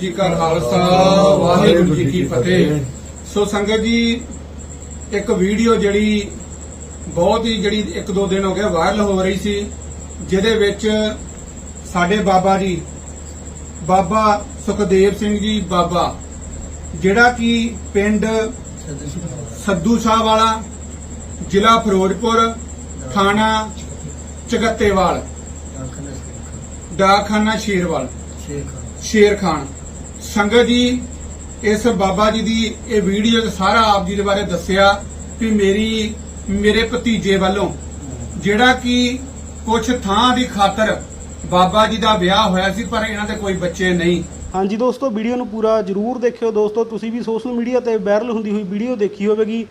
ਜੀ ਕਾ ਖਾਲਸਾ ਵਾਹਿਗੁਰੂ ਜੀ ਕੀ ਫਤਿਹ। ਸੋ ਸੰਗਤ ਜੀ ਇੱਕ ਵੀਡੀਓ ਜਿਹੜੀ ਬਹੁਤ ਹੀ ਜਿਹੜੀ ਇੱਕ ਦੋ ਦਿਨ ਹੋ ਗਏ ਵਾਇਰਲ ਹੋ ਰਹੀ ਸੀ ਜਿਹਦੇ ਵਿੱਚ ਸਾਡੇ ਬਾਬਾ ਜੀ ਬਾਬਾ ਸੁਖਦੇਵ ਸਿੰਘ ਜੀ ਬਾਬਾ ਜਿਹੜਾ ਕਿ ਪਿੰਡ ਸੱਦੂ ਸ਼ਾਹ ਵਾਲਾ ਜ਼ਿਲ੍ਹਾ ਫਿਰੋਜ਼ਪੁਰ ਥਾਣਾ ਚਗੱਤੇਵਾਲ ਡਾਕਖਾਨਾ ਸ਼ੇਰਵਾਲ ਸ਼ੇਰ ਖਾਨ ਸੰਗਤ ਜੀ, ਇਸ ਬਾਬਾ ਜੀ ਦੀ ਇਹ ਵੀਡੀਓ 'ਚ ਸਾਰਾ ਆਪ ਜੀ ਦੇ ਬਾਰੇ ਦੱਸਿਆ ਕਿ ਮੇਰੀ, ਮੇਰੇ ਭਤੀਜੇ ਵੱਲੋਂ ਜਿਹੜਾ ਕਿ ਕੁਝ ਥਾਂ ਦੀ ਖਾਤਰ ਬਾਬਾ ਜੀ ਦਾ ਵਿਆਹ ਹੋਇਆ ਸੀ, ਪਰ ਇਹਨਾਂ ਦੇ ਕੋਈ ਬੱਚੇ ਨਹੀਂ। ਹਾਂਜੀ ਦੋਸਤੋ, ਵੀਡੀਓ ਨੂੰ ਪੂਰਾ ਜਰੂਰ ਦੇਖਿਓ ਦੋਸਤੋ। ਤੁਸੀਂ ਵੀ ਸੋਸ਼ਲ ਮੀਡੀਆ ਤੇ ਵਾਇਰਲ ਹੁੰਦੀ ਹੋਈ ਵੀਡੀਓ ਦੇਖੀ ਹੋਵੇਗੀ,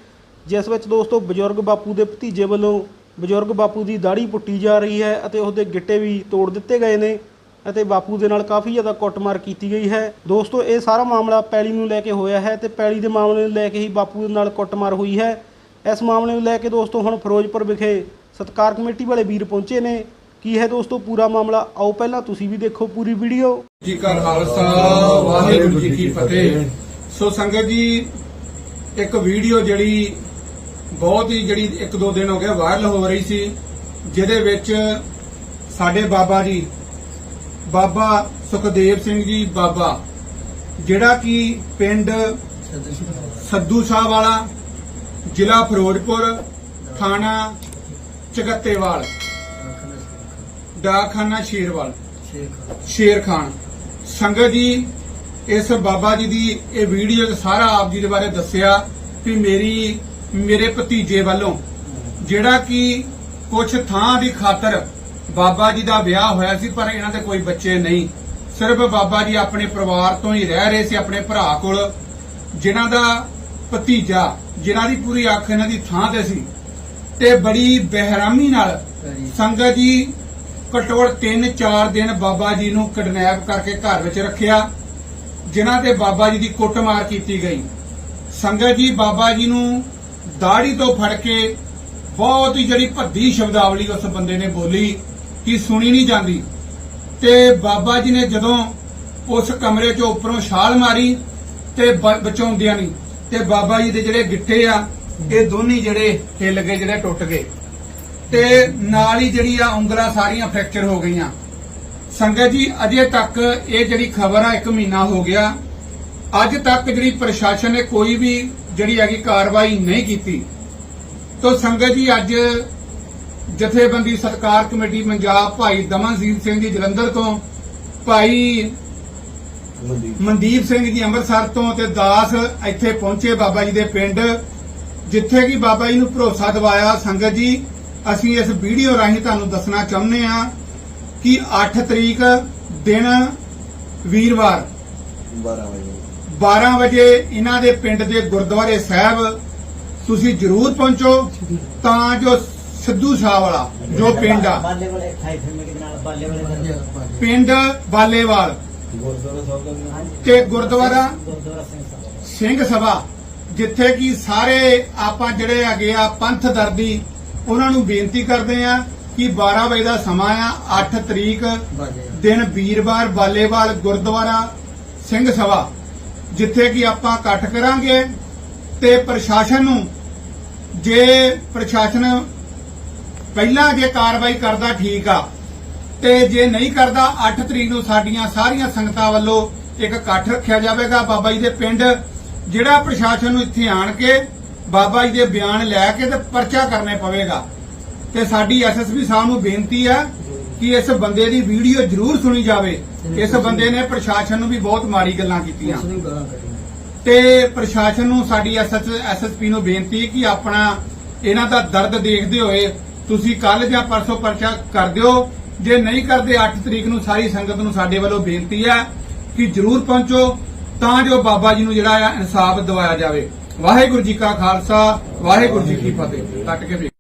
ਜਿਸ ਵਿੱਚ ਦੋਸਤੋ ਬਜ਼ੁਰਗ ਬਾਪੂ ਦੇ ਭਤੀਜੇ ਵੱਲੋਂ ਬਜ਼ੁਰਗ ਬਾਪੂ ਦੀ ਦਾੜੀ ਪੁੱਟੀ ਜਾ ਰਹੀ ਹੈ ਅਤੇ ਉਸਦੇ ਗਿੱਟੇ ਵੀ ਤੋੜ ਦਿੱਤੇ ਗਏ ਨੇ। ਅਤੇ ਬਾਪੂ ਦੇ ਨਾਲ ਕਾਫੀ ਜ਼ਿਆਦਾ ਕੁੱਟਮਾਰ ਕੀਤੀ ਗਈ ਹੈ। ਦੋਸਤੋ, ਇਹ ਸਾਰਾ ਮਾਮਲਾ ਪੈਲੀ ਨੂੰ ਲੈ ਕੇ ਹੋਇਆ ਹੈ ਤੇ ਪੈਲੀ ਦੇ ਮਾਮਲੇ ਨੂੰ ਲੈ ਕੇ ਹੀ ਬਾਪੂ ਦੇ ਨਾਲ ਕੁੱਟਮਾਰ ਹੋਈ ਹੈ। ਇਸ ਮਾਮਲੇ ਨੂੰ ਲੈ ਕੇ ਦੋਸਤੋ, ਹੁਣ ਫਿਰੋਜ਼ਪੁਰ ਵਿਖੇ ਸਤਕਾਰ ਕਮੇਟੀ ਵਾਲੇ ਵੀਰ ਪਹੁੰਚੇ ਨੇ। ਕੀ ਹੈ ਦੋਸਤੋ ਪੂਰਾ ਮਾਮਲਾ? ਆਓ ਪਹਿਲਾਂ ਤੁਸੀਂ ਵੀ ਦੇਖੋ ਪੂਰੀ ਵੀਡੀਓ। ਜੀ ਕਾ ਖਾਲਸਾ, ਵਾਹਿਗੁਰੂ ਜੀ ਕੀ ਫਤਿਹ। ਸੋ ਸੰਗਤ ਜੀ, ਇੱਕ ਵੀਡੀਓ ਜਿਹੜੀ ਬਹੁਤ ਹੀ ਜਿਹੜੀ ਇੱਕ ਦੋ ਦਿਨ ਹੋ ਗਿਆ ਵਾਇਰਲ ਹੋ ਰਹੀ ਸੀ, ਜਿਹਦੇ ਵਿੱਚ ਸਾਡੇ ਬਾਬਾ ਜੀ ਬਾਬਾ ਸੁਖਦੇਵ ਸਿੰਘ ਜੀ ਬਾਬਾ, ਜਿਹੜਾ ਕਿ ਪਿੰਡ ਸੱਦੂ ਸ਼ਾਹ ਵਾਲਾ, ਜ਼ਿਲ੍ਹਾ ਫਿਰੋਜ਼ਪੁਰ, ਥਾਣਾ ਚਗੱਤੇਵਾਲ ਡਾਕਖਾਨਾ ਸ਼ੇਰਵਾਲ, ਸ਼ੇਰ ਖਾਨ। ਸੰਗਤ ਜੀ, ਇਸ ਬਾਬਾ ਜੀ ਦੀ ਇਹ ਵੀਡੀਓ 'ਚ ਸਾਰਾ ਆਪ ਜੀ ਦੇ ਬਾਰੇ ਦੱਸਿਆ ਵੀ ਮੇਰੀ, ਮੇਰੇ ਭਤੀਜੇ ਵੱਲੋਂ, ਜਿਹੜਾ ਕਿ ਕੁਝ ਥਾਂ ਦੀ ਖਾਤਰ ਬਾਬਾ ਜੀ ਦਾ ਵਿਆਹ ਹੋਇਆ ਸੀ ਪਰ ਇਹਨਾਂ ਦੇ ਕੋਈ ਬੱਚੇ ਨਹੀਂ। ਸਿਰਫ ਬਾਬਾ ਜੀ ਆਪਣੇ ਪਰਿਵਾਰ ਤੋਂ ਹੀ ਰਹਿ ਰਹੇ ਸੀ ਆਪਣੇ ਭਰਾ ਕੋਲ ਜਿਨ੍ਹਾਂ ਦਾ ਭਤੀਜਾ ਜਿਨ੍ਹਾਂ ਦੀ ਪੂਰੀ ਅੱਖ ਇਹਨਾਂ ਦੀ ਥਾਂ ਤੇ ਸੀ। ਤੇ ਬੜੀ ਬਹਿਰਾਮੀ ਨਾਲ ਸੰਗਤ ਜੀ ਘਟੋੜ 3-4 ਦਿਨ ਬਾਬਾ ਜੀ ਨੂੰ ਕਿਡਨੈਪ ਕਰਕੇ ਘਰ ਵਿੱਚ ਰੱਖਿਆ ਜਿਨ੍ਹਾਂ ਤੇ ਬਾਬਾ ਜੀ ਦੀ ਕੁੱਟਮਾਰ ਕੀਤੀ ਗਈ। ਸੰਗਤ ਜੀ ਬਾਬਾ ਜੀ ਨੂੰ ਦਾੜੀ ਤੋਂ ਫੜ ਕੇ ਬਹੁਤ ਹੀ ਜਿਹੜੀ ਭੱਦੀ ਸ਼ਬਦਾਵਲੀ ਉਸ ਬੰਦੇ ਨੇ ਬੋਲੀ। ਕਿ ਸੁਣੀ ਨਹੀਂ ਜਾਂਦੀ। ਤੇ ਬਾਬਾ ਜੀ ਨੇ ਜਦੋਂ ਉਸ ਕਮਰੇ 'ਚੋਂ ਉੱਪਰੋਂ ਛਾਲ ਮਾਰੀ ਤੇ ਬ- ਬਚਾਉਂਦਿਆਂ ਨਹੀਂ, ਤੇ ਬਾਬਾ ਜੀ ਦੇ ਜਿਹੜੇ ਗਿੱਟੇ ਆ, ਇਹ ਦੋਨੇ ਜਿਹੜੇ ਹਿੱਲ ਗਏ, ਜਿਹੜੇ ਟੁੱਟ ਗਏ। ਤੇ ਨਾਲ ਹੀ ਜਿਹੜੀ ਆ ਉਂਗਲਾਂ ਸਾਰੀਆਂ ਫ੍ਰੈਕਚਰ ਹੋ ਗਈਆਂ। ਸੰਗਤ ਜੀ, ਅਜੇ ਤੱਕ ਇਹ ਜਿਹੜੀ ਖਬਰ ਆ 1 ਮਹੀਨਾ ਹੋ ਗਿਆ। ਅੱਜ ਤੱਕ ਜਿਹੜੀ ਪ੍ਰਸ਼ਾਸਨ ਨੇ ਕੋਈ ਵੀ ਜਿਹੜੀ ਹੈਗੀ ਕਾਰਵਾਈ ਨਹੀਂ ਕੀਤੀ। ਤੋ ਸੰਗਤ ਜੀ, ਅੱਜ ਜਥੇਬੰਦੀ ਸਤਕਾਰ ਕਮੇਟੀ ਪੰਜਾਬ ਭਾਈ ਦਮਨਜੀਤ ਸਿੰਘ ਜੀ ਜਲੰਧਰ ਤੋਂ ਭਾਈ ਮਨਦੀਪ। ਸਿੰਘ ਜੀ ਅੰਮ੍ਰਿਤਸਰ ਤੋਂ ਤੇ ਦਾਸ ਇੱਥੇ ਪਹੁੰਚੇ ਬਾਬਾ ਜੀ ਦੇ ਪਿੰਡ ਜਿੱਥੇ ਕਿ ਬਾਬਾ ਜੀ ਨੂੰ ਭਰੋਸਾ ਦਿਵਾਇਆ ਸੰਗਤ ਜੀ ਅਸੀਂ ਇਸ ਵੀਡੀਓ ਰਾਹੀਂ ਤੁਹਾਨੂੰ ਦੱਸਣਾ ਚਾਹੁੰਦੇ ਹਾਂ ਕਿ 8 ਤਰੀਕ ਦਿਨ ਵੀਰਵਾਰ 12 ਵਜੇ। 12 ਵਜੇ ਇਹਨਾਂ ਦੇ ਪਿੰਡ ਦੇ ਗੁਰਦੁਆਰੇ ਸਾਹਿਬ ਤੁਸੀਂ ਜ਼ਰੂਰ ਪਹੁੰਚੋ ਤਾਂ ਜੋ ਸਿੱਧੂ ਸ਼ਾਹ ਵਾਲਾ ਜੋ ਪਿੰਡ ਆ। ਬਾਲੇ ਵਾਲੇ ਖਾਈ ਫਿਰ ਮੇਰੇ ਨਾਲ ਬਾਲੇ ਵਾਲੇ ਪਿੰਡ ਬਾਲੇਵਾਲ ਗੁਰਦੁਆਰਾ ਸਾਹਿਬ ਦਾ ਤੇ ਗੁਰਦੁਆਰਾ ਗੁਰਦੁਆਰਾ ਸਿੰਘ ਸਾਹਿਬ ਸਿੰਘ ਸਭਾ ਜਿੱਥੇ ਕਿ ਸਾਰੇ ਆਪਾਂ ਜਿਹੜੇ ਹੈਗੇ ਆ ਪੰਥ ਦਰਦੀ ਉਹਨਾਂ ਨੂੰ ਬੇਨਤੀ ਕਰਦੇ ਆ ਕਿ 12 ਵਜੇ ਦਾ ਸਮਾਂ ਆ 8 ਤਰੀਕ ਦਿਨ ਵੀਰਵਾਰ ਬਾਲੇਵਾਲ ਗੁਰਦੁਆਰਾ ਸਿੰਘ ਸਭਾ ਜਿੱਥੇ ਕਿ ਆਪਾਂ ਇਕੱਠ ਕਰਾਂਗੇ ਤੇ ਪ੍ਰਸ਼ਾਸਨ ਨੂੰ ਜੇ ਪ੍ਰਸ਼ਾਸਨ ਪਹਿਲਾਂ ਜੇ ਕਾਰਵਾਈ ਕਰਦਾ ਠੀਕ ਆ ਤੇ ਜੇ ਨਹੀਂ ਕਰਦਾ 8 ਤਰੀਕ ਨੂੰ ਸਾਡੀਆਂ ਸਾਰੀਆਂ ਸੰਗਤਾਂ ਵੱਲੋਂ ਇੱਕ ਇਕੱਠ ਰੱਖਿਆ ਜਾਵੇਗਾ। ਬਾਬਾ ਜੀ ਦੇ ਪਿੰਡ ਜਿਹੜਾ ਪ੍ਰਸ਼ਾਸਨ ਨੂੰ ਇੱਥੇ ਆਣ ਕੇ ਬਾਬਾ ਜੀ ਦੇ ਬਿਆਨ ਲੈ ਕੇ ਤੇ ਪਰਚਾ ਕਰਨੇ ਪਵੇਗਾ। ਤੇ ਸਾਡੀ ਐਸਐਸਪੀ ਸਾਹਿਬ ਨੂੰ ਬੇਨਤੀ ਹੈ ਕਿ ਇਸ ਬੰਦੇ ਦੀ ਵੀਡੀਓ ਜ਼ਰੂਰ ਸੁਣੀ ਜਾਵੇ। ਇਸ ਬੰਦੇ ਨੇ ਪ੍ਰਸ਼ਾਸਨ ਨੂੰ ਵੀ ਬਹੁਤ ਮਾੜੀ ਗੱਲਾਂ ਕੀਤੀਆਂ। ਤੇ ਪ੍ਰਸ਼ਾਸਨ ਨੂੰ ਸਾਡੀ ਐਸਐਸਪੀ ਨੂੰ ਬੇਨਤੀ ਕਿ ਆਪਣਾ ਇਹਨਾਂ ਦਾ ਦਰਦ ਦੇਖਦੇ ਹੋਏ ਤੁਸੀਂ ਕੱਲ ਜਾਂ ਪਰਸੋਂ ਪਰਚਾ ਕਰ ਦਿਓ। ਜੇ ਨਹੀਂ ਕਰਦੇ 8 ਤਰੀਕ ਨੂੰ ਸਾਰੀ ਸੰਗਤ ਨੂੰ ਸਾਡੇ ਵੱਲੋਂ ਬੇਨਤੀ ਹੈ ਕਿ ਜਰੂਰ ਪਹੁੰਚੋ ਤਾਂ ਜੋ ਬਾਬਾ ਜੀ ਨੂੰ ਜਿਹੜਾ ਆ ਇਨਸਾਫ ਦਿਵਾਇਆ ਜਾਵੇ। ਵਾਹਿਗੁਰੂ ਜੀ ਕਾ ਖਾਲਸਾ ਵਾਹਿਗੁਰੂ ਜੀ ਕੀ ਫਤਿਹ। ਕੱਟ ਕੇ ਵੇਖ।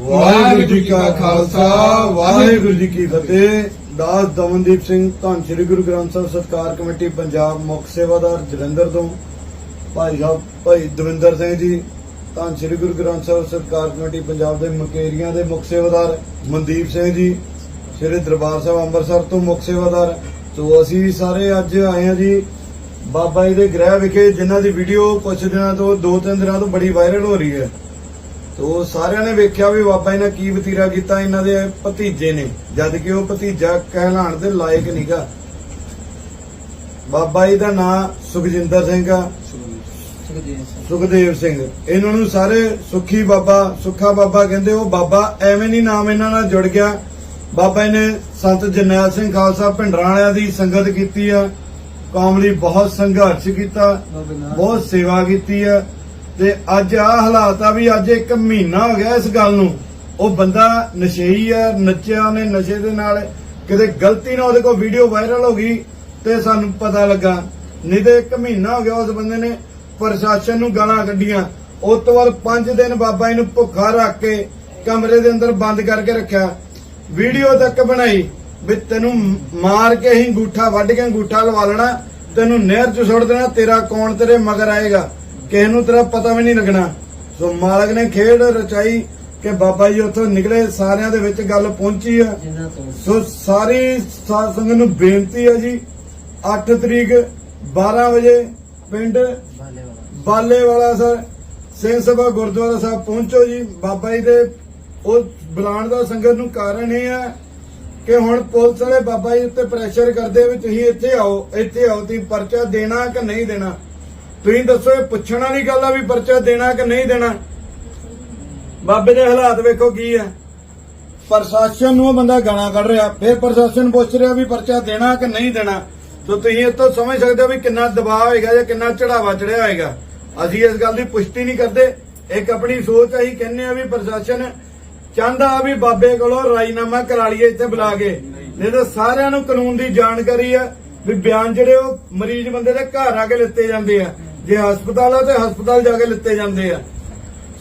ਵਾਹਿਗੁਰੂ ਜੀ ਕਾ ਖਾਲਸਾ ਵਾਹਿਗੁਰੂ ਜੀ ਕੀ ਫਤਿਹ। ਦਾਸ ਦਮਨਦੀਪ ਸਿੰਘ ਧੰਨ ਸ੍ਰੀ ਗੁਰੂ ਗ੍ਰੰਥ ਸਾਹਿਬ ਸਤਕਾਰ ਕਮੇਟੀ ਪੰਜਾਬ ਮੁੱਖ ਸੇਵਾਦਾਰ ਜਲੰਧਰ ਤੋਂ। ਭਾਈ ਸਾਹਿਬ ਭਾਈ ਦਵਿੰਦਰ ਸਿੰਘ ਜੀ ਧੰਨ ਸ੍ਰੀ ਗੁਰੂ ਗ੍ਰੰਥ ਸਾਹਿਬ ਸਰਕਾਰ ਕਮੇਟੀ ਪੰਜਾਬ ਦੇ ਮਕੇਰੀਆਂ ਦੇ ਮੁੱਖ ਸੇਵਾਦਾਰ ਮਨਦੀਪ ਸਿੰਘ ਜੀ, ਸ੍ਰੀ ਦਰਬਾਰ ਸਾਹਿਬ ਅੰਮ੍ਰਿਤਸਰ ਤੋਂ ਮੁੱਖ ਸੇਵਾਦਾਰ। ਤੋ ਅਸੀਂ ਸਾਰੇ ਅੱਜ ਆਏ ਹਾਂ ਜੀ ਬਾਬਾ ਜੀ ਦੇ ਗ੍ਰਹਿ ਵਿਖੇ, ਜਿਨ੍ਹਾਂ ਦੀ ਵੀਡੀਓ ਕੁਝ ਦਿਨਾਂ ਤੋਂ, ਦੋ ਤਿੰਨ ਦਿਨਾਂ ਤੋਂ ਬੜੀ ਵਾਇਰਲ ਹੋ ਰਹੀ ਹੈ। ਤੋ ਸਾਰਿਆਂ ਨੇ ਵੇਖਿਆ ਵੀ ਬਾਬਾ ਜੀ ਨੇ ਕੀ ਵਤੀਰਾ ਕੀਤਾ, ਇਹਨਾਂ ਦੇ ਭਤੀਜੇ ਨੇ, ਜਦ ਕਿ ਉਹ ਭਤੀਜਾ ਕਹਿਲਾਣ ਦੇ ਲਾਇਕ ਨਹੀਂਗਾ ਬਾਬਾ ਜੀ ਦਾ ਨਾਂ ਸੁਖਜਿੰਦਰ ਸਿੰਘ ਆ। ਸੁਖਦੇਵ ਸਿੰਘ। ਇਹਨਾਂ ਨੂੰ ਸਾਰੇ ਸੁਖੀ ਬਾਬਾ ਸੁੱਖਾ ਬਾਬਾ ਕਹਿੰਦੇ ਉਹ ਬਾਬਾ ਐਵੇਂ ਨਹੀਂ ਨਾਮ ਇਹਨਾਂ ਨਾਲ ਜੁੜ ਗਿਆ। ਬਾਬਾ ਜੀ ਨੇ ਸੰਤ ਜਰਨੈਲ ਸਿੰਘ ਖਾਲਸਾ ਭਿੰਡਰਾਂ ਵਾਲਿਆਂ ਦੀ ਸੰਗਤ ਕੀਤੀ ਆ। ਕੌਮ ਲਈ ਬਹੁਤ ਸੰਘਰਸ਼ ਕੀਤਾ ਬਹੁਤ ਸੇਵਾ ਕੀਤੀ ਆ। ਤੇ ਅੱਜ ਆ ਹਾਲਾਤ ਆ ਵੀ ਅੱਜ ਇੱਕ ਮਹੀਨਾ ਹੋ ਗਿਆ ਇਸ ਗੱਲ ਨੂੰ। ਉਹ ਬੰਦਾ ਨਸ਼ੇਈ ਆ ਨੱਚਿਆ ਉਹਨੇ ਨਸ਼ੇ ਦੇ ਨਾਲ। ਕਿਤੇ ਗਲਤੀ ਨਾਲ ਉਹਦੇ ਕੋਲ ਵੀਡੀਓ ਵਾਇਰਲ ਹੋ ਗਈ ਤੇ ਸਾਨੂੰ ਪਤਾ ਲੱਗਾ। ਨਹੀਂ ਤੇ ਇੱਕ ਮਹੀਨਾ ਹੋ ਗਿਆ ਉਸ ਬੰਦੇ ਨੇ ਪ੍ਰਸ਼ਾਸਨ ਨੂੰ ਗਾਲਾਂ ਕੱਢੀਆਂ। ਉਸ ਤੋਂ ਬਾਅਦ 5 ਦਿਨ ਬਾਬਾ ਜੀ ਨੂੰ ਭੁੱਖਾ ਰੱਖ ਕੇ ਕਮਰੇ ਦੇ ਅੰਦਰ ਬੰਦ ਕਰਕੇ ਰੱਖਿਆ। ਵੀਡੀਓ ਤੱਕ ਬਣਾਈ ਵੀ ਤੈਨੂੰ ਮਾਰ ਕੇ ਹੀ ਅੰਗੂਠਾ ਵੱਢ ਕੇ ਅੰਗੂਠਾ ਲਵਾ ਲੈਣਾ ਤੈਨੂੰ ਨਹਿਰ 'ਚ ਸੁੱਟ ਦੇਣਾ ਤੇਰਾ ਕੌਣ ਤੇਰੇ ਮਗਰ ਆਏਗਾ ਕਿਸੇ ਨੂੰ ਤੇਰਾ ਪਤਾ ਵੀ ਨਹੀਂ ਲੱਗਣਾ। ਸੋ ਮਾਲਕ ਨੇ ਖੇਡ ਰਚਾਈ ਕਿ ਬਾਬਾ ਜੀ ਉੱਥੋਂ ਨਿਕਲੇ ਸਾਰਿਆਂ ਦੇ ਵਿੱਚ ਗੱਲ ਪਹੁੰਚੀ ਆ। ਸੋ ਸਾਰੀ ਸਾਧ ਸੰਗਤ ਨੂੰ ਬੇਨਤੀ ਹੈ ਜੀ 8 ਤਰੀਕ 12 ਵਜੇ ਪਿੰਡ ਬਾਲੇਵਾਲਾ ਸਰ, ਸਿੰਘ ਸਭਾ ਗੁਰਦੁਆਰਾ ਸਾਹਿਬ ਪਹੁੰਚੋ ਜੀ। ਬਾਬਾ ਜੀ ਦੇ ਉਹ ਬੁਲਾਉਣ ਦਾ ਸੰਗਤ ਨੂੰ ਕਾਰਨ ਇਹ ਹੈ ਕਿ ਹੁਣ ਪੁਲਿਸ ਵਾਲੇ ਬਾਬਾ ਜੀ ਉੱਤੇ ਪ੍ਰੈਸ਼ਰ ਕਰਦੇ ਵੀ ਤੁਸੀਂ ਇੱਥੇ ਆਓ ਇੱਥੇ ਆਓ, ਤੁਸੀਂ ਪਰਚਾ ਦੇਣਾ ਕਿ ਨਹੀਂ ਦੇਣਾ? ਤੁਸੀਂ ਦੱਸੋ, ਇਹ ਪੁੱਛਣ ਵਾਲੀ ਗੱਲ ਆ ਵੀ ਪਰਚਾ ਦੇਣਾ ਕਿ ਨਹੀਂ ਦੇਣਾ? ਬਾਬੇ ਦੇ ਹਾਲਾਤ ਵੇਖੋ ਕੀ ਆ। ਪ੍ਰਸ਼ਾਸਨ ਨੂੰ ਉਹ ਬੰਦਾ ਗਾਣਾ ਕੱਢ ਰਿਹਾ, ਫਿਰ ਪ੍ਰਸ਼ਾਸਨ ਪੁੱਛ ਰਿਹਾ ਵੀ ਪਰਚਾ ਦੇਣਾ ਕਿ ਨਹੀਂ ਦੇਣਾ? ਸੋ ਤੁਸੀਂ ਇਹ ਸਮਝ ਸਕਦੇ ਹੋ ਵੀ ਕਿੰਨਾ ਦਬਾਅ ਹੋਏਗਾ ਜਾਂ ਕਿੰਨਾ ਚੜਾਵਾ ਚੜਿਆ ਹੋਏਗਾ। ਅਸੀਂ ਇਸ ਗੱਲ ਦੀ ਪੁਸ਼ਟੀ ਨਹੀਂ ਕਰਦੇ। ਇੱਕ ਆਪਣੀ ਸੋਚ ਅਸੀਂ ਕਹਿੰਦੇ ਆ ਵੀ ਪ੍ਰਸ਼ਾਸਨ ਚਾਹੁੰਦਾ ਵੀ ਬਾਬੇ ਕੋਲੋਂ ਰਾਜੀਨਾਮਾ ਕਰਾ ਲਈਏ ਇੱਥੇ ਬੁਲਾ ਕੇ। ਨਹੀਂ ਤਾਂ ਸਾਰਿਆਂ ਨੂੰ ਕਾਨੂੰਨ ਦੀ ਜਾਣਕਾਰੀ ਆ ਵੀ ਬਿਆਨ ਜਿਹੜੇ ਉਹ ਮਰੀਜ਼ ਬੰਦੇ ਦੇ ਘਰ ਆ ਕੇ ਲਿੱਤੇ ਜਾਂਦੇ ਆ। ਜੇ ਹਸਪਤਾਲ ਆ ਤੇ ਹਸਪਤਾਲ ਜਾ ਕੇ ਲਿੱਤੇ ਜਾਂਦੇ ਆ।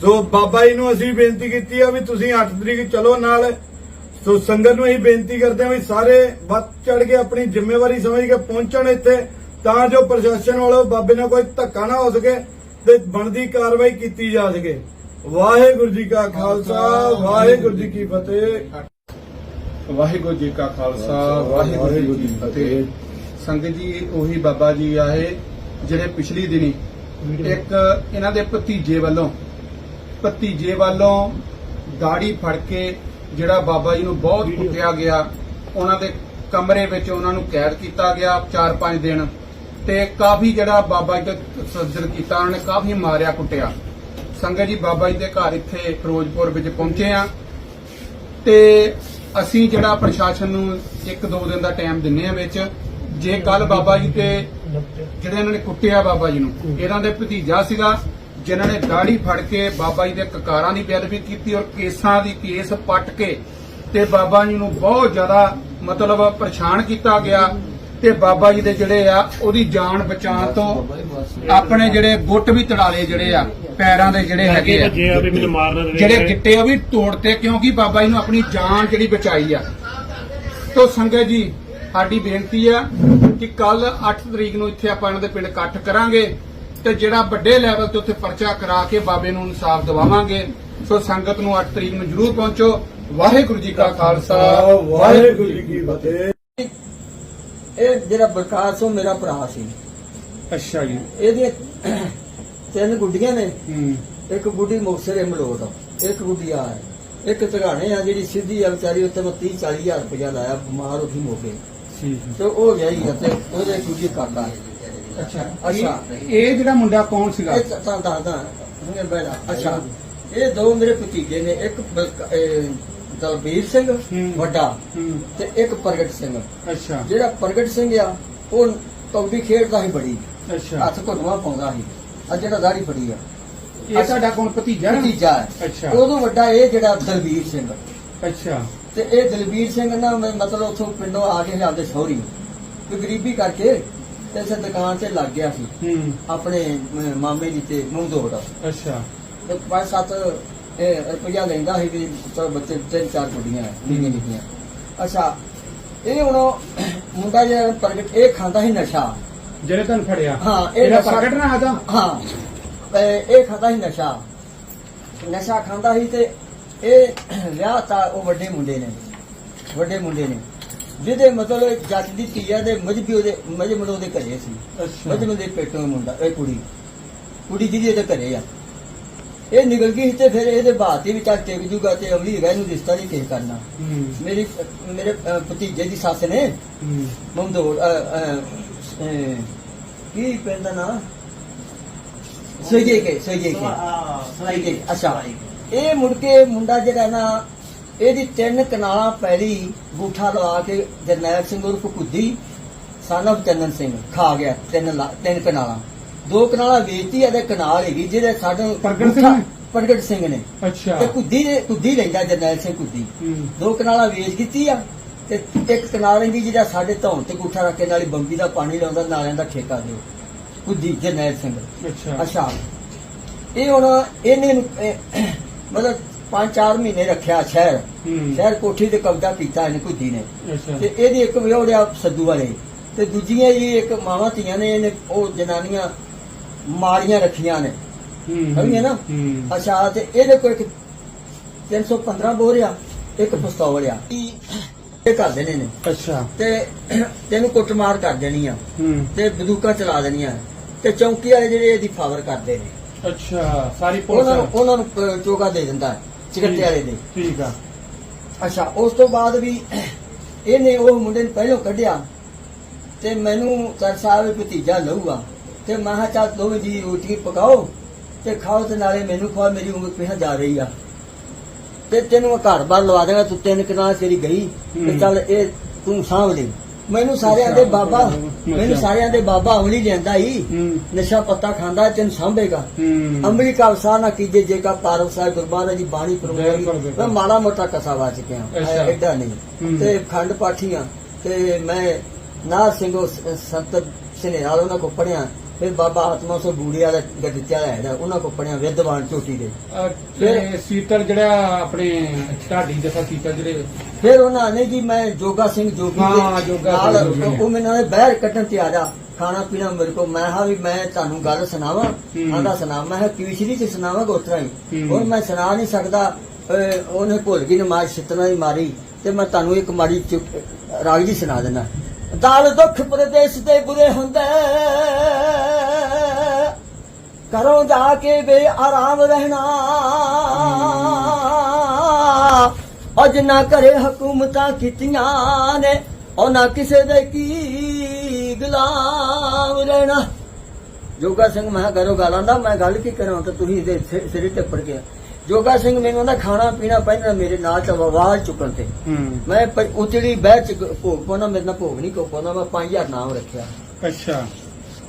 ਸੋ ਬਾਬਾ ਜੀ ਨੂੰ ਅਸੀਂ ਬੇਨਤੀ ਕੀਤੀ ਆ ਵੀ ਤੁਸੀਂ 8 ਤਰੀਕ ਚਲੋ ਨਾਲ। ਸੋ ਸੰਗਤ ਨੂੰ ਅਸੀਂ ਬੇਨਤੀ ਕਰਦੇ ਹਾਂ ਵੀ ਸਾਰੇ ਵੱਧ ਚੜ ਕੇ ਆਪਣੀ ਜ਼ਿੰਮੇਵਾਰੀ ਸਮਝ ਕੇ ਪਹੁੰਚਣ ਇੱਥੇ ਤਾਂ ਜੋ ਪ੍ਰਸ਼ਾਸਨ ਵੱਲੋਂ ਬਾਬੇ ਨਾਲ ਕੋਈ ਧੱਕਾ ਨਾ ਹੋ ਸਕੇ ਤੇ ਬਣਦੀ ਕਾਰਵਾਈ ਕੀਤੀ ਜਾ ਸਕੇ। ਵਾਹਿਗੁਰੂ ਜੀ ਕਾ ਖਾਲਸਾ ਵਾਹਿਗੁਰੂ ਜੀ ਕੀ ਫਤਿਹ। ਵਾਹਿਗੁਰੂ ਜੀ ਕਾ ਖਾਲਸਾ ਵਾਹਿਗੁਰੂ ਜੀ ਕੀ ਫਤਿਹ। ਸੰਗਤ ਜੀ ਉਹੀ ਬਾਬਾ ਜੀ ਆਏ ਜਿਹੜੇ ਪਿਛਲੀ ਦਿਨੀ ਇੱਕ ਇਹਨਾਂ ਦੇ ਭਤੀਜੇ ਵੱਲੋਂ ਭਤੀਜੇ ਵੱਲੋਂ ਦਾੜੀ ਫੜ ਕੇ ਜਿਹੜਾ ਬਾਬਾ ਜੀ ਨੂੰ ਬਹੁਤ ਕੁੱਟਿਆ ਗਿਆ ਉਹਨਾਂ ਦੇ ਕਮਰੇ ਵਿੱਚ ਉਹਨਾਂ ਨੂੰ ਕੈਦ ਕੀਤਾ ਗਿਆ 4-5 ਦਿਨ। ਤੇ ਕਾਫੀ ਜਿਹੜਾ ਬਾਬਾ ਜੀ ਦਾ ਸੱਜਣ ਕੀਤਾ ਉਹਨਾਂ ਨੇ ਕਾਫੀ ਮਾਰਿਆ ਕੁੱਟਿਆ। ਸੰਗਤ ਜੀ ਬਾਬਾ ਜੀ ਦੇ ਘਰ ਇੱਥੇ ਫਿਰੋਜ਼ਪੁਰ ਵਿੱਚ ਪਹੁੰਚੇ ਆ ਤੇ ਅਸੀਂ ਜਿਹੜਾ ਪ੍ਰਸ਼ਾਸਨ ਨੂੰ ਇੱਕ ਦੋ ਦਿਨ ਦਾ ਟਾਈਮ ਦਿੰਨੇ ਆ ਵਿੱਚ। ਜੇ ਕੱਲ ਬਾਬਾ ਜੀ ਤੇ ਜਿਹੜੇ ਇਹਨਾਂ ਨੇ ਕੁੱਟਿਆ ਬਾਬਾ ਜੀ ਨੂੰ ਇਹਨਾਂ ਦੇ ਭਤੀਜਾ ਸੀਗਾ ਜਿਨ੍ਹਾਂ ਨੇ ਦਾੜੀ ਫੜ ਕੇ ਬਾਬਾ ਜੀ ਦੇ ਕਕਾਰਾਂ ਦੀ ਬੇਅਦਬੀ ਕੀਤੀ ਔਰ ਕੇਸਾਂ ਦੀ ਕੇਸ ਪੱਟ ਕੇ ਤੇ ਬਾਬਾ ਜੀ ਨੂੰ ਬਹੁਤ ਜ਼ਿਆਦਾ ਮਤਲਬ ਪਰੇਸ਼ਾਨ ਕੀਤਾ ਗਿਆ ਤੇ ਬਾਬਾ ਜੀ ਦੇ ਜਿਹੜੇ ਆ ਉਹਦੀ ਜਾਨ ਬਚਾਉਣ ਤੋਂ ਆਪਣੇ ਜਿਹੜੇ ਗੁੱਟ ਵੀ ਤੜਾਲੇ ਜਿਹੜੇ ਆ ਪੈਰਾਂ ਦੇ ਜਿਹੜੇ ਹੈਗੇ ਆ ਜਿਹੜੇ ਗਿੱਟੇ ਆ ਵੀ ਤੋੜਤੇ ਕਿਉਂਕਿ ਬਾਬਾ ਜੀ ਨੂੰ ਆਪਣੀ ਜਾਨ ਜਿਹੜੀ ਬਚਾਈ ਆ। ਤੋ ਸੰਗਤ ਜੀ ਸਾਡੀ ਬੇਨਤੀ ਆ ਕਿ ਕੱਲ 8 ਤਰੀਕ ਨੂੰ ਇੱਥੇ ਆਪਾਂ ਇਹਨਾਂ ਦੇ ਪਿੰਡ ਇਕੱਠ ਕਰਾਂਗੇ। ਤੇ ਜਿਹੜਾ ਵੱਡੇ ਲੈਵਲ ਤੇ ਉੱਥੇ ਪਰਚਾ ਕਰਾ ਕੇ ਬਾਬੇ ਨੂੰ ਇਨਸਾਫ ਦਿਵਾਵਾਂਗੇ। ਸੋ ਸੰਗਤ ਨੂੰ 8 ਤਰੀਕ ਨੂੰ ਜਰੂਰ ਪਹੁੰਚੋ। ਵਾਹਿਗੁਰੂ ਜੀ ਕਾ ਖਾਲਸਾ। ਵਾਹਿਗੁਰੂ ਜੀ ਕੀ ਫਤਿਹ। ਇਹ ਜਿਹੜਾ ਬਲਕਾਰ ਸਿੰਘ ਮੇਰਾ ਭਰਾ ਸੀ। ਅੱਛਾ ਜੀ। ਇਹਦੀਆਂ ਤਿੰਨ ਗੁੱਡੀਆਂ ਨੇ। ਇੱਕ ਗੁੱਡੀ ਮੁਕਸਰ ਮਲੋਟ ਇੱਕ ਗੁੱਡੀ ਆ। ਇੱਕ ਧਗਾਣੇ ਆ ਜਿਹੜੀ ਸਿੱਧੀ ਆ ਵਿਚਾਰੀ ਉੱਤੇ ਮੈਂ 30 40 ਹਜ਼ਾਰ ਰੁਪਇਆ ਲਾਇਆ ਬਿਮਾਰ ਹੋ ਗਈ ਮੋਕੇ ਠੀਕ ਤੇ ਉਹ ਵਿਆਹੀ ਆ ਤੇ ਉਹਦੇ ਗੁੱਡੀ ਕਾਕਾ ਹੈ। ਅੱਛਾ। ਅੱਛਾ। ਇਹ- ਜਿਹੜਾ ਮੁੰਡਾ ਕੌਣ ਸੀਗਾ? ਇਹ ਤਾਂ ਦੱਸਦਾ। ਹੁਣੇ ਬੈਠਾ ਅੱਛਾ। ਇਹ ਦੋ ਮੇਰੇ ਭਤੀਜੇ ਨੇ। ਇੱਕ ਦਲਬੀਰ ਸਿੰਘ। ਵੱਡਾ ਤੇ ਇੱਕ ਪ੍ਰਗਟ ਸਿੰਘ। ਅੱਛਾ। ਜਿਹੜਾ ਪ੍ਰਗਟ ਸਿੰਘ ਆ ਉਹ ਕਬੱਡੀ ਖੇਡਦਾ ਸੀ ਬੜੀ। ਅੱਛਾ। ਹੱਥ ਘੁੱਟਵਾ ਪਾਉਂਦਾ ਸੀ। ਆ ਜਿਹੜਾ ਦਾੜੀ ਫੜੀ ਆ। ਇਹ ਤੁਹਾਡਾ ਕੌਣ? ਭਤੀਜਾ? ਭਤੀਜਾ ਅੱਛਾ। ਉਦੋਂ ਵੱਡਾ ਇਹ ਜਿਹੜਾ ਦਲਬੀਰ ਸਿੰਘ। ਅੱਛਾ। ਤੇ ਇਹ ਦਲਬੀਰ ਸਿੰਘ ਨਾ ਮਤਲਬ ਉੱਥੋਂ ਪਿੰਡੋਂ ਆ ਕੇ ਜਾਂਦੇ ਸਹੁਰੀ ਤੇ ਗਰੀਬੀ ਕਰਕੇ ਤੇ ਇਸੇ ਦੁਕਾਨ ਤੇ ਲੱਗ ਗਿਆ ਸੀ। ਹੂੰ। ਆਪਣੇ ਮਾਮੇ ਦੀ ਤੇ ਮੁੰਦੋੜ ਅੱਛਾ। ਤੇ ਪੰਜ ਸੱਤ ਇਹ ਰੁਪਇਆ ਲੈਂਦਾ ਸੀ ਵੀ ਚਲ ਬੱਚੇ ਤਿੰਨ ਚਾਰ ਕੁੜੀਆਂ ਨਿੱਕੀਆਂ ਨਿੱਕੀਆਂ। ਅੱਛਾ ਇਹ ਹੁਣ ਮੁੰਡਾ ਜਿਹੜਾ ਪ੍ਰਗਟ ਇਹ ਖਾਂਦਾ ਸੀ ਨਸ਼ਾ। ਜਿਹੜੇ ਤੁਹਾਨੂੰ ਫੜਿਆ? ਹਾਂ, ਇਹ ਇਹਦਾ ਨਸ਼ਾ- ਪ੍ਰਗਟ ਨਾ ਆਦਾ ਹਾਂ। ਤੇ ਇਹ ਖਾਂਦਾ ਸੀ ਨਸ਼ਾ। ਨਸ਼ਾ ਖਾਂਦਾ ਸੀ ਤੇ ਇਹ ਵਿਆਹ ਤਾਂ ਉਹ ਵੱਡੇ ਮੁੰਡੇ ਨੇ। ਵੱਡੇ ਮੁੰਡੇ ਨੇ। ਜਿਹਦੇ ਮਤਲਬ ਜੱਟ ਦੀ ਧੀਆ ਦੇ ਮਜਬੀ ਉਹਦੇ ਮਜਮੜ ਉਹਦੇ ਘਰੇ ਸੀ। ਅੱਛਾ। ਮਜਮੜ ਦੇ ਪੇਟੋਂ ਮੁੰਡਾ ਇਹ ਕੁੜੀ। ਕੁੜੀ ਜਿਹਦੀ ਇਹਦੇ ਘਰੇ ਆ। ਇਹ ਨਿਕਲ ਗਈ ਤੇ ਫਿਰ ਇਹਦੇ ਬਾਤ ਹੀ ਵੀ ਚੱਲ ਟਿਕ ਜੂਗਾ ਤੇ ਅਮਲੀ ਹੈਗਾ ਇਹਨੂੰ ਰਿਸ਼ਤਾ ਨਹੀਂ ਕਿਸੇ ਕਰਨਾ। ਮੇਰੀ ਮੇਰੇ ਭਤੀਜੇ ਦੀ ਸੱਸ ਨੇ ਮਮਦੋੜ ਕੀ ਪੈਂਦਾ ਨਾ? ਸਹੀਏ ਕੇ ਸਹੀਏ ਕੇ। ਸਲਾਈ ਕੇ ਅੱਛਾ। ਇਹ ਮੁੜ ਕੇ ਮੁੰਡਾ ਜਿਹੜਾ ਨਾ ਇਹਦੀ ਤਿੰਨ ਕਨਾਲਾਂ ਪੈਲੀ ਬੂਠਾ ਲਵਾ ਕੇ ਜਰਨੈਲ ਸਿੰਘ ਉਰਫ ਕੁੱਦੀ ਸਾਨਵ ਚੰਨਨ ਸਿੰਘ ਖਾ ਗਿਆ ਤਿੰਨ ਲਾ- ਤਿੰਨ ਕਨਾਲਾਂ। ਦੋ ਕਨਾਲਾਂ ਵੇਚਤੀ ਇਹਦੇ ਕਨਾਲ ਹੈਗੀ ਜਿਹਦੇ ਸਾਡੇ ਪ੍ਰਗਟ ਸਿੰਘ? ਪ੍ਰਗਟ ਸਿੰਘ ਨੇ। ਅੱਛਾ। ਤੇ ਕੁੱਦੀ ਦੇ ਕੁੱਦੀ ਲੈਂਦਾ ਜਰਨੈਲ ਸਿੰਘ ਕੁੱਦੀ ਦੋ ਕਨਾਲਾਂ ਵੇਚ ਦਿੱਤੀ ਆ ਤੇ ਇੱਕ ਕਨਾਲ ਰਹਿੰਦੀ ਜਿਹੜਾ ਸਾਡੇ ਧੌਣ ਤੇ ਗੁੱਠਾ ਰੱਖ ਕੇ ਨਾਲੀ ਬੰਬੀ ਦਾ ਪਾਣੀ ਲਾਉਂਦਾ ਨਾਲਿਆਂ ਦਾ ਠੇਕਾ ਦਿਓ। ਕੁੱਦੀ ਜਰਨੈਲ ਸਿੰਘ। ਅੱਛਾ। ਅੱਛਾ। ਇਹ ਹੁਣ ਇਹਨੇ ਨੂੰ, ਮਤਲਬ 5-4 ਮਹੀਨੇ ਰੱਖਿਆ ਸ਼ਹਿਰ। ਹੂੰ। ਸ਼ਹਿਰ ਕੋਠੀ ਤੇ ਕਬਜ਼ਾ ਕੀਤਾ ਇਹਨੇ ਕੁੱਦੀ ਨੇ ਅੱਛਾ। ਤੇ ਇਹਦੀ ਇੱਕ ਵਿਹੋੜਿਆ ਸੱਦੂ ਵਾਲੇ। ਤੇ ਦੂਜੀਆਂ ਜੀ ਇੱਕ ਮਾਵਾਂ ਧੀਆਂ ਨੇ ਇਹਨੇ ਉਹ ਜਨਾਨੀਆਂ ਮਾਰੀਆਂ ਰੱਖੀਆਂ ਨੇ। ਹੂੰ ਸਮਝੇ ਨਾ? ਹੂੰ। ਅੱਛਾ ਤੇ ਇਹਦੇ ਕੋਲ ਇੱਕ 315 ਬੋਰ ਆ ਇੱਕ ਪਿਸਤੌਲ ਆ। ਇਹ ਕਰ ਦੇਣੇ ਨੇ। ਅੱਛਾ। ਤੇ ਤੈਨੂੰ ਕੁੱਟਮਾਰ ਕਰ ਦੇਣੀ ਆ। ਹੂੰ। ਤੇ ਬੰਦੂਕਾਂ ਚਲਾ ਦੇਣੀਆਂ। ਤੇ ਚੌਂਕੀ ਵਾਲੇ ਜਿਹੜੇ ਇਹਦੀ ਫਾਵਰ ਕਰਦੇ ਨੇ। ਅੱਛਾ ਸਾਰੀ ਉਹਨਾਂ ਨੂੰ ਪੁਲਿਸ ਉਹਨਾਂ ਨੂੰ ਅਹ, ਚੋਗਾ ਦੇ ਦਿੰਦਾ। ਹੈ, ਚਿਕਟੇ ਵਾਲੇ ਦੇ ਠੀਕ। ਆ। ਅੱਛਾ ਉਸ ਤੋਂ ਬਾਅਦ ਵੀ ਇਹਨੇ ਉਹ ਮੁੰਡੇ ਨੂੰ ਪਹਿਲੋਂ ਕੱਢਿਆ ਤੇ ਮੈਨੂੰ ਸਰ ਸਾਹਿਬ ਭਤੀਜਾ ਲਊਗਾ। ਤੇ ਮੈਂ ਕਿਹਾ ਚੱਲ ਦੋਵੇਂ ਜੀ ਰੋਟੀ ਪਕਾਓ ਤੇ ਖਾਓ ਤੇ ਨਾਲੇ ਮੈਨੂੰ ਖਵਾ ਮੇਰੀ ਉਮਰ ਪਿਆ ਜਾ ਰਹੀ ਆ। ਤੇ ਤੈਨੂੰ ਮੈਂ ਘਰ ਬਾਰ ਲਵਾ ਦੇਗਾ ਤੂੰ ਤਿੰਨ ਕਿਨਾਂ ਤੇਰੀ ਗਈ ਤੇ। ਚੱਲ ਇਹ ਤੂੰ ਸਾਂਭ ਲੈ। ਮੈਨੂੰ ਸਾਰਿਆਂ ਦੇ ਬਾਬਾ। ਮੈਨੂੰ ਸਾਰਿਆਂ ਦੇ ਬਾਬਾ ਅਮਲੀ ਲੈਂਦਾ ਹੀ ਹੂੰ ਨਸ਼ਾ ਪੱਤਾ ਖਾਂਦਾ ਤੈਨੂੰ ਸਾਂਭੇਗਾ ਅੰਮ੍ਰਿਤ ਕਾ ਨਾ ਕੀਜੇ ਜੇ ਕਾ ਪਾਰਵ ਸਾਹਿਬ ਗੁਰਬਾਣਾ ਜੀ ਬਾਣੀ ਬਿਲਕੁਲ। ਮੈਂ ਮਾੜਾ ਮੋਟਾ ਕਸਾ ਵਾਚ ਕੇ ਆ ਅੱਛਾ। ਐਡਾ ਨਹੀਂ। ਤੇ ਖੰਡ ਪਾਠੀਆਂ ਤੇ ਮੈਂ ਨਾਰ ਸਿੰਘ ਸੰਤ ਸਨੇਹਾਲ ਉਹਨਾਂ ਕੋ ਪੜਿਆ ਫਿਰ ਬਾਬਾ ਆਤਮਾ ਸੋ ਬੂੜੀ ਵਾਲਾ ਗੱਦਿਆ ਹੈ ਉਹਨਾਂ ਕੋ ਪੜਿਆ ਵਿਦਵਾਨ ਚੋਟੀ ਦੇ ਅਹ, ਤੇ ਸੀਤਲ ਜਿਹੜਾ ਆਪਣੇ ਢਾਡੀ ਜਥਾ ਸੀਤਲ ਜਿਹੜੇ ਫਿਰ ਉਹਨਾਂ ਨੇ ਜੀ ਮੈਂ ਜੋਗਾ ਸਿੰਘ ਜੋਗੀ ਹਾਂ, ਦੇ ਜੋਗਾ ਨਾਲ ਸਿੰਘ ਜੋਗੀ ਨੇ। ਉਹ ਮੈਨੂੰ ਨੇ ਬਹਿਰ ਕੱਢਣ ਤੇ ਆ ਜਾ ਖਾਣਾ ਪੀਣਾ ਮੇਰੇ ਕੋ ਮੈਂ ਹਾਂ ਵੀ ਮੈਂ ਤੁਹਾਨੂੰ ਗੱਲ ਸੁਣਾਵਾਂ ਹੂੰ। ਆਂਦਾ ਸੁਣਾ ਮੈਂ ਕਿਹਾ ਕਿਵਿਸ਼ਰੀ ਚ ਸੁਣਾਵਾਂ ਗੋਤਰਾ ਹੀ ਹੂੰ। ਹੁਣ ਮੈਂ ਸੁਣਾ ਨਹੀਂ ਸਕਦਾ ਅਹ ਉਹਨੇ ਭੁੱਲ ਗਈ ਨਮਾਜ਼ ਸਿੱਤਨਾ ਹੀ ਮਾਰੀ ਤੇ ਮੈਂ ਤੁਹਾਨੂੰ ਇੱਕ ਮਾੜੀ ਰਾਗ ਜੀ ਸੁਣਾ ਦੇਣਾ ਦਾਲ ਦੁੱਖ ਪ੍ਰਦੇਸ਼ ਦੇ ਬੁਰੇ ਹੁੰਦੇ। ਕਰੋ ਜਾ ਕੇ ਬੇ ਆਰਾਮ ਰਹਿਣਾ। ਉਹ ਨਾ ਕਰੇ ਹਕੂਮਤਾਂ ਕੀਤੀਆਂ ਨੇ, ਉਹ ਕਿਸੇ ਦੇ ਕੀ ਗੁਲਾਮ ਰਹਿਣਾ। ਜੋਗਾ ਸਿੰਘ, ਮੈਂ ਕਰੋ ਗਾਲਾਂ ਦਾ ਮੈਂ ਗੱਲ ਕੀ ਕਰਾਂ, ਤਾਂ ਤੁਸੀਂ ਇਹਦੇ ਸਿ- ਸਿਰੇ ਤੇ ਗਿਆ ਜੋਗਾ ਸਿੰਘ ਮੈਨੂੰ ਕਹਿੰਦਾ ਖਾਣਾ ਪੀਣਾ ਪਹਿਲਾਂ ਮੇਰੇ ਨਾਲ ਚ ਆਵਾਜ਼ ਚੁੱਕਣ ਤੇ। ਮੈਂ ਪ- ਉਤਲੀ ਬਹਿ ਚ ਭੋਗ ਪਾਉਣਾ ਮੇਰੇ ਨਾਲ ਭੋਗ ਨਹੀਂ ਕੋ ਪਾਉਣਾ ਮੈਂ 5000 ਨਾਮ ਰੱਖਿਆ। ਅੱਛਾ।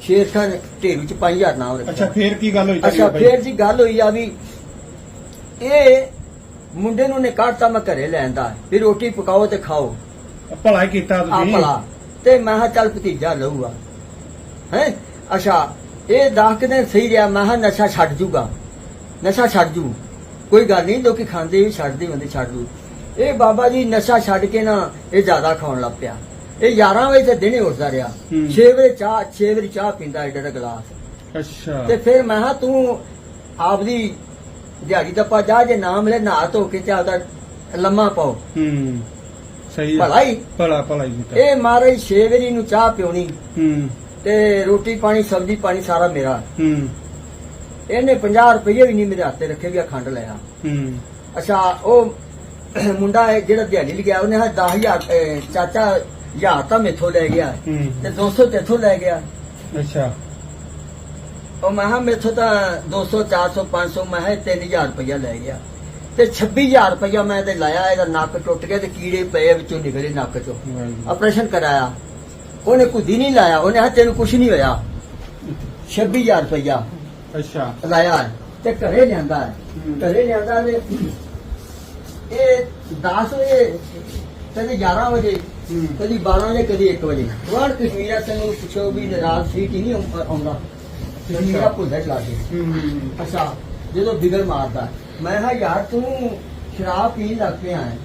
ਸ਼ੇਰ ਖਾਨ ਢੇਰ ਵਿੱਚ 5000 ਨਾਮ ਰੱਖਿਆ। ਅੱਛਾ ਫੇਰ ਕੀ ਗੱਲ ਹੋਈ ਤੁਹਾਡੀ ਅੱਛਾ ਬਾਈ? ਫੇਰ ਜੀ ਗੱਲ ਹੋਈ ਆ ਵੀ ਇਹ ਮੁੰਡੇ ਨੂੰ ਨੇ ਕੱਢਤਾ ਮੈਂ ਘਰੇ ਲੈਂਦਾ ਵੀ ਰੋਟੀ ਪਕਾਓ ਤੇ ਖਾਓ। ਭਲਾ ਹੀ ਕੀਤਾ ਆ ਤੁਸੀਂ। ਭਲਾ। ਤੇ ਮੈਂ ਕਿਹਾ ਚੱਲ ਭਤੀਜਾ ਲਊਗਾ। ਹੈ? ਅੱਛਾ ਇਹ ਦਸ ਕੁ ਦਿਨ ਸਹੀ ਰਿਹਾ? ਮੈਂ ਕਿਹਾ ਨਸ਼ਾ ਛੱਡ ਜੂਗਾ। ਨਸ਼ਾ ਛੱਡ ਜੂ। ਕੋਈ ਗੱਲ ਨਹੀਂ ਲੋਕੀ ਖਾਂਦੇ ਵੀ ਛੱਡਦੇ ਬੰਦੇ ਛੱਡ ਦੂ। ਇਹ ਬਾਬਾ ਜੀ ਨਸ਼ਾ ਛੱਡ ਕੇ ਨਾ ਇਹ ਜ਼ਿਆਦਾ ਖਾਣ ਲੱਗ ਪਿਆ। ਇਹ 11 ਵਜੇ ਤੇ ਦਿਨੇ ਉੱਠਦਾ ਰਿਹਾ। ਹੂੰ। 6 ਵਜੇ ਚਾਹ 6 ਵਜੇ ਚਾਹ ਪੀਂਦਾ ਏਡਾ ਏਡਾ ਗਲਾਸ। ਅੱਛਾ। ਤੇ ਫਿਰ ਮੈਂ ਕਿਹਾ ਤੂੰ ਆਪਦੀ ਦਿਹਾੜੀ ਦਾ ਪਾ ਜਾ ਜੇ ਨਾ ਮਿਲੇ ਨਹਾ ਧੋ ਕੇ ਤੇ ਆਪਦਾ ਲੰਮਾ ਪਾਓ। ਹੂੰ। ਸਹੀ ਆ। ਭਲਾ ਹੀ ਭਲਾ ਭਲਾ ਹੀ ਕੀਤਾ। ਇਹ ਮਹਾਰਾਜ ਛੇ ਵਜੇ ਨੂੰ ਚਾਹ ਪਿਉਣੀ। ਹੂੰ। ਤੇ ਰੋਟੀ ਪਾਣੀ ਸਬਜ਼ੀ ਪਾਣੀ ਸਾਰਾ ਮੇਰਾ। ਹੂੰ। ਇਹਨੇ 50 ਰੁਪਏ ਵੀ ਨਹੀਂ ਮੇਰੇ ਹੱਥੇ ਰੱਖੇ ਗਿਆ ਖੰਡ ਲਿਆ ਹੂੰ। ਅੱਛਾ ਉਹ ਮੁੰਡਾ ਹੈ ਜਿਹੜਾ ਦਿਹਾੜੀ ਲਿਆ ਉਹਨੇ ਹਾਂ 10000 ਚਾਚਾ ਹਜ਼ਾਰ ਤਾਂ ਮੇਥੋਂ ਲੈ ਗਿਆ। ਤੇ 200 ਤੇਥੋਂ ਲੈ ਗਿਆ। ਅੱਛਾ। ਉਹ ਮੈਂ ਕਿਹਾ ਮੇਥੋਂ ਤਾਂ 200 400 500 ਮੈਂ ਕਿਹਾ 3000 ਰੁਪਇਆ ਲੈ ਗਿਆ। ਤੇ 26000 ਰੁਪਇਆ ਮੈਂ ਤੇ ਲਾਇਆ ਇਹਦਾ ਨੱਕ ਟੁੱਟ ਗਿਆ ਤੇ ਕੀੜੇ ਪਏ ਵਿੱਚੋਂ ਨਿਕਲੇ ਨੱਕ ਚੋਂ। ਆਪਰੇਸ਼ਨ ਕਰਾਇਆ। ਉਹਨੇ ਕੁਦੀ ਨਹੀਂ ਲਾਇਆ ਉਹਨੇ ਹਾਂ ਤੈਨੂੰ ਕੁਝ ਨਹੀਂ ਹੋਇਆ। 26000 ਰੁਪਇਆ ਅੱਛਾ। ਲਾਇਆ ਹੈ ਤੇ ਘਰੇ ਲਿਆਂਦਾ ਹੈ। ਹੂੰ। ਘਰੇ ਲਿਆਂਦਾ ਨੇ ਇਹ 10 ਵਜੇ ਕਦੇ 11 ਵਜੇ ਹੂੰ। ਕਦੀ 12 ਵਜੇ ਕਦੀ 1 ਵਜੇ। ਵਾਰ ਕਸ਼ਮੀਰਾ ਸਿੰਘ ਨੂੰ ਪੁੱਛੋ ਵੀ ਨਾਰਾਜ਼ ਸੀ ਕਿ ਨਹੀਂ ਆਉਂ- ਆਉਂਦਾ। ਕਸ਼ਮੀਰਾ ਭੁੱਲਦਾ ਚਲਾ ਕੇ। ਹੂੰ ਅੱਛਾ ਜਦੋਂ ਬਿਗਰ ਮਾਰਦਾ। ਮੈਂ ਕਿਹਾ ਯਾਰ ਤੂੰ ਸ਼ਰਾਬ ਪੀਣ ਲੱਗ ਪਿਆ ਹੈ।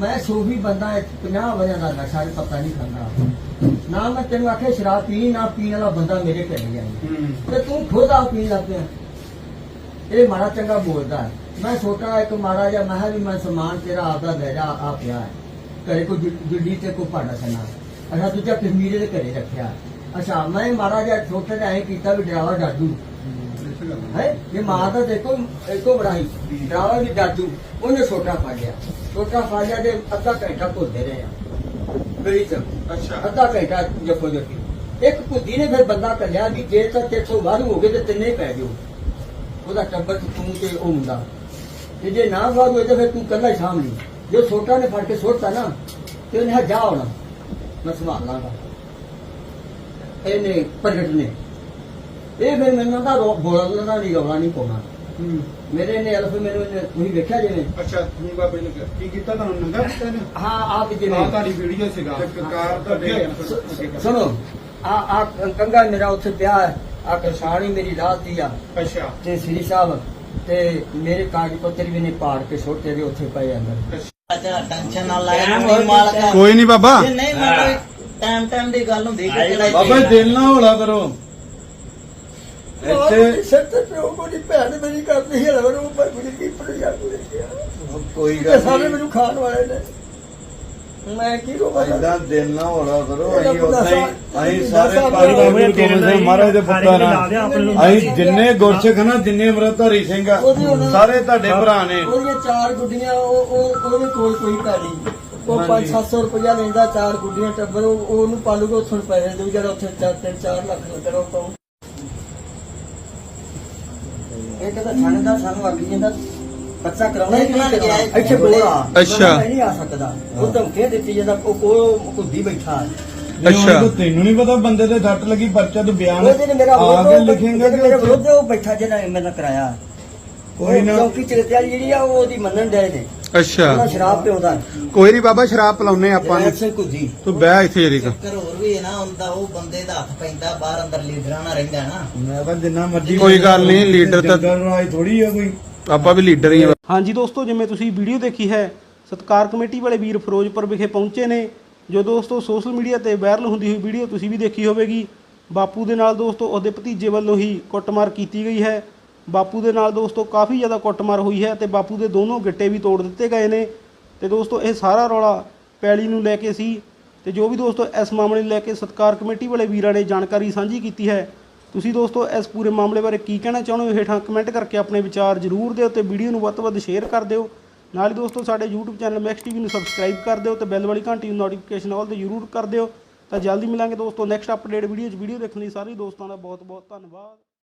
ਮੈਂ ਸੂਫੀ ਬੰਦਾ ਹਾਂ, 50 ਵਜੇ ਦਾ ਨਸ਼ਾ ਪਤਾ ਨਹੀਂ ਖਾਂਦਾ। ਨਾ ਮੈਂ ਤੈਨੂੰ ਆਖਿਆ ਸ਼ਰਾਬ ਪੀ ਨਾ ਪੀਣ ਵਾਲਾ ਬੰਦਾ ਮੇਰੇ ਘਰੇ ਜਾਏ ਹੂੰ। ਤੇ ਤੂੰ ਖੁਦ ਆ ਪੀਣ ਲੱਗ ਪਿਆ। ਇਹ ਮਾੜਾ ਚੰਗਾ ਬੋਲਦਾ। ਮੈਂ ਛੋਟਾ ਇੱਕ ਮਾੜਾ ਜਿਹਾ ਮੈਂ ਕਿਹਾ ਵੀ ਮੈਂ ਸਮਾਨ ਤੇਰਾ ਆਪਦਾ ਲੈ ਜਾ ਆ ਪਿਆ ਹੈ। ਘਰੇ ਕੋ ਜੁੱਡੀ ਤੇ ਕੋ ਪਾੜਾ ਸਨਾ ਅਸਾਂ ਦੂਜਾ ਕਸ਼ਮੀਰੇ ਦੇ ਘਰੇ ਰੱਖਿਆ। ਅੱਛਾ ਮੈਂ ਮਾੜਾ ਜਿਹਾ ਛੋਟਾ ਜਿਹਾ ਇਹ ਕੀਤਾ ਵੀ ਡਰਾਵਾ ਡਾਡੂ ਹੈ? ਇਹ ਮਾਂ ਦਾ ਦੇਖੋ ਇੱਕੋ ਬੜਾਈ ਡਰਾਵਾ ਵੀ ਡਾਡੂ ਉਹਨੇ ਛੋਟਾ ਫੜ ਲਿਆ। ਛੋਟਾ ਫੜ ਲਿਆ ਤੇ ਅੱਧਾ ਘੰਟਾ ਘੁਲਦੇ ਰਹੇ ਆ। ਗਲੀ ਚ ਅੱਛਾ। ਅੱਧਾ ਘੰਟਾ ਜੱਫੋ ਜੱਫੀ। ਇੱਕ ਕੁੱਦੀ ਨੇ ਫਿਰ ਬੰਦਾ ਕੱਲਿਆ ਵੀ ਜੇ ਤਾਂ ਤੇਥੋਂ ਵਾਧੂ ਹੋ ਗਏ ਤੇ ਤਿੰਨੇ ਹੀ ਪੈ ਜਾਓ। ਉਹਦਾ ਟੱਬਰ ਤੂੰ ਤੇ ਉਹ ਮੁੰਡਾ। ਤੇ ਜੇ ਨਾ ਵਾਧੂ ਹੋਏ ਤਾਂ ਫਿਰ ਤੂੰ ਕੱਲਾ ਹੀ ਸਾਂਭ ਲਈ। ਜੇ ਛੋਟਾ ਨੇ ਫੜ ਕੇ ਸੁੱਟਤਾ ਨਾ ਤੇ ਉਹਨੇ ਜਾ ਹੁਣ। ਮੈਂ ਸੰਭਾਲ ਲਾਂਗਾ। ਇਹਨੇ ਪ੍ਰਗਟ ਨੇ ਇਹ ਫਿਰ ਮੈਨੂੰ ਤਾਂ ਬੋਲਣ ਦਾ ਨਹੀਂ ਰੌਲਾ ਨਹੀਂ ਪਾਉਣਾ। ਹੂੰ। ਮੇਰੇ ਨੇ ਅਲਫ ਮੈਨੂੰ ਇਹਨੇ ਤੁਸੀਂ ਵੇਖਿਆ ਜਿਵੇਂ? ਅੱਛਾ ਹੁਣ ਬਾਬੇ ਨੇ ਕਿਹਾ, ਕੀ ਕੀਤਾ ਤੁਹਾਨੂੰ ਨੰਗਾ ਕੀਤਾ ਨੇ ਹਾਂ ਆਪ ਆ ਜਿਵੇਂ। ਤੁਹਾਡੀ ਵੀਡੀਓ ਸੀਗਾ। ਅੱਗੇ ਕਰ। ਸੁਣੋ ਆ ਆ ਕੰਗਾ ਮੇਰਾ ਉੱਥੇ ਪਿਆ ਹੈ। ਆ ਕਸ਼ਾਣੀ ਮੇਰੀ ਰਾਤ ਦੀ ਆ। ਅੱਛਾ। ਤੇ ਸ੍ਰੀ ਸਾਹਿਬ ਤੇ ਮੇਰੇ ਕਾਗਜ਼ ਪੱਤਰ ਵੀ ਨੇ ਪਾੜ ਕੇ ਸੁੱਟੇ ਦੇ ਉੱਥੇ ਪਏ ਅੰਦਰ ਅੱਛਾ। ਟੈਨਸ਼ਨ ਨਾ ਲੈ ਨਹੀਂ ਮਾਲਕ। ਕੋਈ ਨਹੀਂ ਬਾਬਾ। ਜੇ ਨਹੀਂ ਮਾਲਕ ਟਾਈਮ ਟਾਈਮ ਦੀ ਗੱਲ ਹੁੰਦੀ ਕਿ ਬਾਬਾ ਦਿਲ ਨਾ ਹੌਲਾ ਕਰੋ। ਇੱਥੇ ਸੱਤ ਪਿਓ ਕੋ ਦੀ ਭੈਣ ਮੇਰੀ ਕਰਦੀ ਹੈ ਰਵਰ ਉੱਪਰ ਮੇਰੀ ਕੀ ਪੜਿਆ ਕੋਈ ਇਹ ਗੱਲ ਸਾਰੇ ਮੈਨੂੰ ਖਾਣ ਵਾਲੇ ਨੇ। ਮੈਂ ਕੀ ਰੋਵਾਂ ਏਦਾਂ ਦਿਲ ਨਾ ਹੌਲਾ ਕਰੋ ਇਹਦਾ ਅਸੀਂ ਬੰਦਾ ਅਸੀਂ ਸਾਰੇ ਗੋਬਿੰਦ ਸਿੰਘ ਮਹਾਰਾਜ ਦੇ ਪੁੱਤਰ ਆ ਅਸੀਂ ਜਿੰਨੇ ਗੁਰਸਿੱਖ ਨਾ ਜਿੰਨੇ ਅਮਰਤਾਰੀ ਸਿੰਘ ਆ ਹੁਣ- ਸਾਰੇ ਤੁਹਾਡੇ ਭਰਾ ਨੇ। ਉਹਦੀਆਂ ਚਾਰ ਗੁੱਡੀਆਂ ਉਹ ਉਹ ਉਹਦੇ ਕੋਲ ਕੋਈ ਪੈਣੀ ਉਹ ਹਾਂਜੀ। 5-700 ਰੁਪਇਆ ਲੈਂਦਾ ਚਾਰ ਗੁੱਡੀਆਂ ਟੱਬਰ ਉਹ ਉਹਨੂੰ ਪਾਲੂਗਾ ਉੱਥੋਂ ਪੈਸੇ ਦੇਊ ਜਿਹੜਾ ਉੱਥੇ 4 ਲੱਖ ਲੱਗਣਾ ਪਾਉ ਇਹ ਕਹਿੰਦਾ ਥਾਣੇਦਾਰ ਸਾਨੂੰ ਅੱਗੇ ਜਾਂਦਾ ਬੱਚਾ ਕਰਾਉਣਾ ਹੀ ਕਿਹਨਾਂ ਨੇ ਗਿਆ ਨਹੀਂ ਇੱਥੇ? ਇੱਥੇ ਕੋਲ ਆ ਅੱਛਾ। ਮੈਂ ਨਹੀਂ ਆ ਸਕਦਾ ਉਹ ਦਿੱਤੀ ਜਾਂਦਾ ਉਹ ਕੋਲ ਕੁੱਦੀ ਬੈਠਾ ਹੈ। ਅੱਛਾ। ਅੱਛਾ ਤੈਨੂੰ ਨਹੀਂ ਪਤਾ ਬੰਦੇ ਦੇ ਸੱਟ ਲੱਗੀ ਪਰਚਾ ਤੂੰ ਬਿਆਨ ਮੇਰਾ ਆ ਕੇ ਵਿਰੋਧ ਲਿਖੇਂਗਾ ਜਿਹੜੇ ਮੇਰੇ ਵਿਰੋਧ ਉਹ ਬੈਠਾ ਜਿਹੜਾ ਮੇਰੇ ਨਾਲ ਕਰਾਇਆ ਕੋਈ ਨਾ। ਕਿਉਂਕਿ ਵਾਲੀ ਜਿਹੜੀ ਆ ਉਹ ਉਹਦੀ ਮੰਨਣ ਦੇ ਨੇ। ਉਹਨਾਂ ਅੱਛਾ ਸ਼ਰਾਬ ਪਿਉਂਦਾ। ਕੋਈ ਨਹੀਂ ਬਾਬਾ ਸ਼ਰਾਬ ਪਿਲਾਉਨੇ ਆਪਾਂ ਨੂੰ ਸਿੰਘ ਕੁੱਦੀ। ਤੂੰ ਬਹਿ ਇੱਥੇ ਜਰੀ ਚੱਕਰ ਹੋਰ ਵੀ ਹੈ ਨਾ ਹੁੰਦਾ ਉਹ ਬੰਦੇ ਦਾ ਹੱਥ ਪੈਂਦਾ ਬਾਹਰ ਅੰਦਰ ਲੀਡਰਾਂ ਨਾਲ ਰਹਿੰਦਾ ਨਾ। ਮੈਂ ਤਾਂ ਜਿੰਨਾ ਮਰਜ਼ੀ ਕੋਈ ਗੱਲ ਨਹੀਂ, ਲੀਡਰ ਤਾਂ- ਜੰਗਲ ਰਾਜ ਥੋੜੀ ਆ ਕੋਈ। ਆਪਾਂ ਵੀ ਲੀਡਰ ਹੀ ਆ। ਹਾਂਜੀ ਦੋਸਤੋ ਜਿਵੇਂ ਤੁਸੀਂ ਵੀਡੀਓ ਦੇਖੀ ਹੈ ਸਤਕਾਰ ਕਮੇਟੀ ਵਾਲੇ ਵੀਰ ਫਿਰੋਜ਼ਪੁਰ ਵਿਖੇ ਪਹੁੰਚੇ ਨੇ। ਜੋ ਦੋਸਤੋ ਸੋਸ਼ਲ ਮੀਡੀਆ ਤੇ ਵਾਇਰਲ ਹੁੰਦੀ ਹੋਈ ਵੀਡੀਓ ਤੁਸੀਂ ਵੀ ਦੇਖੀ ਹੋਵੇਗੀ। ਬਾਪੂ ਦੇ ਨਾਲ ਦੋਸਤੋ ਉਹਦੇ ਭਤੀਜੇ ਵੱਲੋਂ ਹੀ ਕੁੱਟਮਾਰ ਕੀਤੀ ਗਈ ਹੈ। ਬਾਪੂ ਦੇ ਨਾਲ ਦੋਸਤੋ ਕਾਫੀ ਜ਼ਿਆਦਾ ਕੁੱਟਮਾਰ ਹੋਈ ਹੈ ਤੇ ਬਾਪੂ ਦੇ ਦੋਨੋਂ ਗਿੱਟੇ ਵੀ ਤੋੜ ਦਿੱਤੇ ਗਏ ਨੇ। ਤੇ ਦੋਸਤੋ ਇਹ ਸਾਰਾ ਰੌਲਾ ਪੈਲੀ ਨੂੰ ਲੈ ਕੇ ਸੀ ਤੇ ਜੋ ਵੀ ਦੋਸਤੋ ਇਸ ਮਾਮਲੇ ਨੂੰ ਲੈ ਕੇ ਸਤਕਾਰ ਕਮੇਟੀ ਵਾਲੇ ਵੀਰਾਂ ਨੇ ਜਾਣਕਾਰੀ ਸਾਂਝੀ ਕੀਤੀ ਹੈ, ਤੁਸੀਂ ਦੋਸਤੋ ਇਸ ਪੂਰੇ ਮਾਮਲੇ ਬਾਰੇ ਕੀ ਕਹਿਣਾ ਚਾਹੁੰਦੇ ਹੋ? ਹੇਠਾਂ ਕਮੈਂਟ ਕਰਕੇ ਆਪਣੇ ਵਿਚਾਰ ਜ਼ਰੂਰ ਦਿਓ ਤੇ ਵੀਡੀਓ ਨੂੰ ਵੱਧ ਤੋਂ ਵੱਧ ਸ਼ੇਅਰ ਕਰ ਦਿਓ। ਨਾਲ ਹੀ ਦੋਸਤੋ ਸਾਡੇ YouTube ਚੈਨਲ ਮੈਕਸ ਟੀਵੀ ਨੂੰ ਸਬਸਕ੍ਰਾਈਬ ਕਰ ਦਿਓ ਤੇ ਬੈਲ ਵਾਲੀ ਘੰਟੀ ਨੂੰ ਨੋਟੀਫਿਕੇਸ਼ਨ ਆਲ ਤੇ ਜ਼ਰੂਰ ਕਰ ਦਿਓ। ਤਾਂ ਜਲਦੀ ਮਿਲਾਂਗੇ ਦੋਸਤੋ ਨੈਕਸਟ ਅਪਡੇਟ ਵੀਡੀਓ 'ਚ। ਵੀਡੀਓ ਦੇਖਣ ਲਈ ਸਾਰੇ ਦੋਸਤਾਂ ਦਾ ਬਹੁਤ ਬਹੁਤ ਧੰਨਵਾਦ।